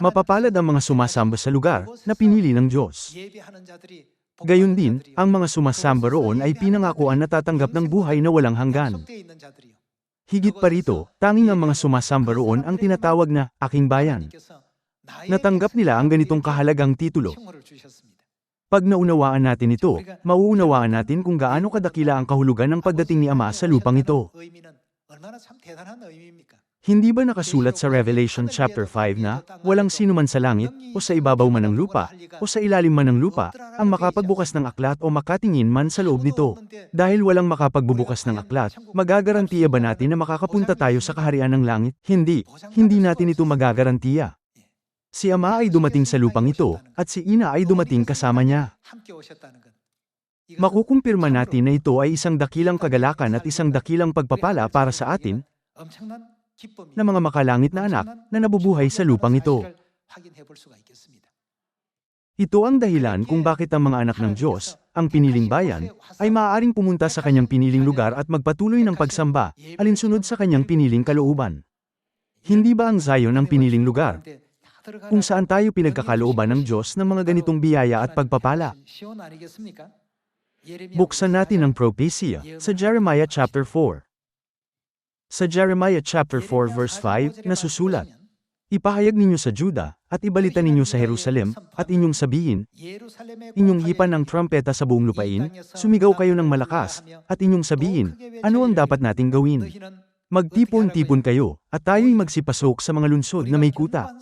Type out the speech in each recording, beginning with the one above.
Mapapalad ang mga sumasamba sa lugar na pinili ng Diyos. Gayon din, ang mga sumasamba roon ay pinangakuan na tatanggap ng buhay na walang hanggan. Higit pa rito, tanging ang mga sumasamba roon ang tinatawag na aking bayan. Natanggap nila ang ganitong kahalagang titulo. Pag naunawaan natin ito, mauunawaan natin kung gaano kadakila ang kahulugan ng pagdating ni Ama sa lupang ito. Hindi ba nakasulat sa Revelation chapter 5 na, walang sino man sa langit, o sa ibabaw man ng lupa, o sa ilalim man ng lupa, ang makapagbukas ng aklat o makatingin man sa loob nito. Dahil walang makapagbubukas ng aklat, magagarantiya ba natin na makakapunta tayo sa kaharian ng langit? Hindi, hindi natin ito magagarantiya. Si Ama ay dumating sa lupang ito, at si Ina ay dumating kasama niya. Makukumpirma natin na ito ay isang dakilang kagalakan at isang dakilang pagpapala para sa atin, na mga makalangit na anak na nabubuhay sa lupang ito. Ito ang dahilan kung bakit ang mga anak ng Diyos, ang piniling bayan, ay maaaring pumunta sa kanyang piniling lugar at magpatuloy ng pagsamba, alinsunod sa kanyang piniling kalooban. Hindi ba ang Zion ang piniling lugar? Kung saan tayo pinagkakalooban ng Diyos ng mga ganitong biyaya at pagpapala. Buksan natin ang propesya sa Jeremiah chapter 4. Sa Jeremiah chapter 4 verse 5, nasusulat, Ipahayag ninyo sa Juda, at ibalita ninyo sa Jerusalem, at inyong sabihin, inyong hipan ng trumpeta sa buong lupain, sumigaw kayo ng malakas, at inyong sabihin, ano ang dapat nating gawin? Magtipon-tipon kayo, at tayo'y magsipasok sa mga lunsod na may kuta.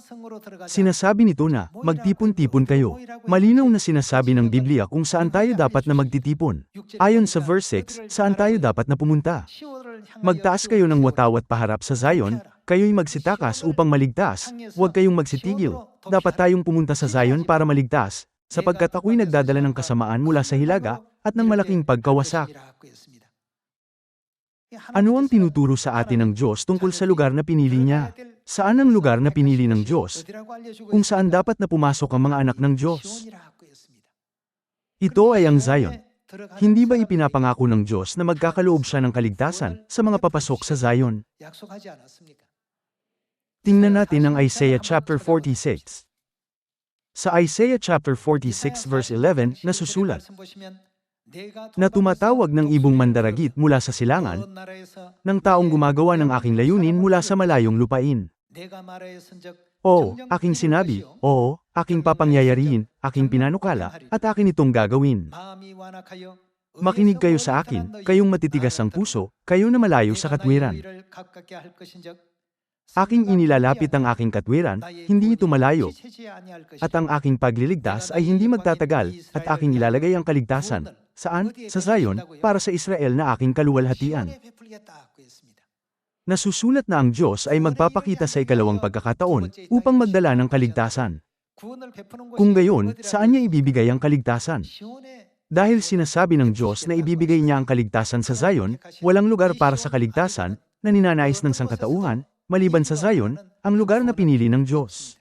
Sinasabi nito na, magtipon-tipon kayo. Malinaw na sinasabi ng Biblia kung saan tayo dapat na magtitipon. Ayon sa verse 6, saan tayo dapat na pumunta. Magtaas kayo ng watawat paharap sa Zion, kayo'y magsitakas upang maligtas, huwag kayong magsitigil. Dapat tayong pumunta sa Zion para maligtas, sapagkat ako'y nagdadala ng kasamaan mula sa hilaga, at ng malaking pagkawasak. Ano ang tinuturo sa atin ng Diyos tungkol sa lugar na pinili niya? Saan ang lugar na pinili ng Diyos? Kung saan dapat na pumasok ang mga anak ng Diyos? Ito ay ang Zion. Hindi ba ipinapangako ng Diyos na magkakaloob siya ng kaligtasan sa mga papasok sa Zion? Tingnan natin ang Isaiah chapter 46. Sa Isaiah chapter 46 verse 11, nasusulat, na tumatawag ng ibong mandaragit mula sa silangan, ng taong gumagawa ng aking layunin mula sa malayong lupain. Oo, aking sinabi, oo, aking papangyayarihin, aking pinanukala, at akin itong gagawin. Makinig kayo sa akin, kayong matitigas ang puso, kayo na malayo sa katwiran. Aking inilalapit ang aking katwiran, hindi ito malayo. At ang aking pagliligtas ay hindi magtatagal, at aking ilalagay ang kaligtasan. Saan? Sa Zion, para sa Israel na aking kaluwalhatian. Nasusulat na ang Diyos ay magpapakita sa ikalawang pagkakataon upang magdala ng kaligtasan. Kung gayon, saan niya ibibigay ang kaligtasan? Dahil sinasabi ng Diyos na ibibigay niya ang kaligtasan sa Zion, walang lugar para sa kaligtasan na ninanais ng sangkatauhan, maliban sa Zion, ang lugar na pinili ng Diyos.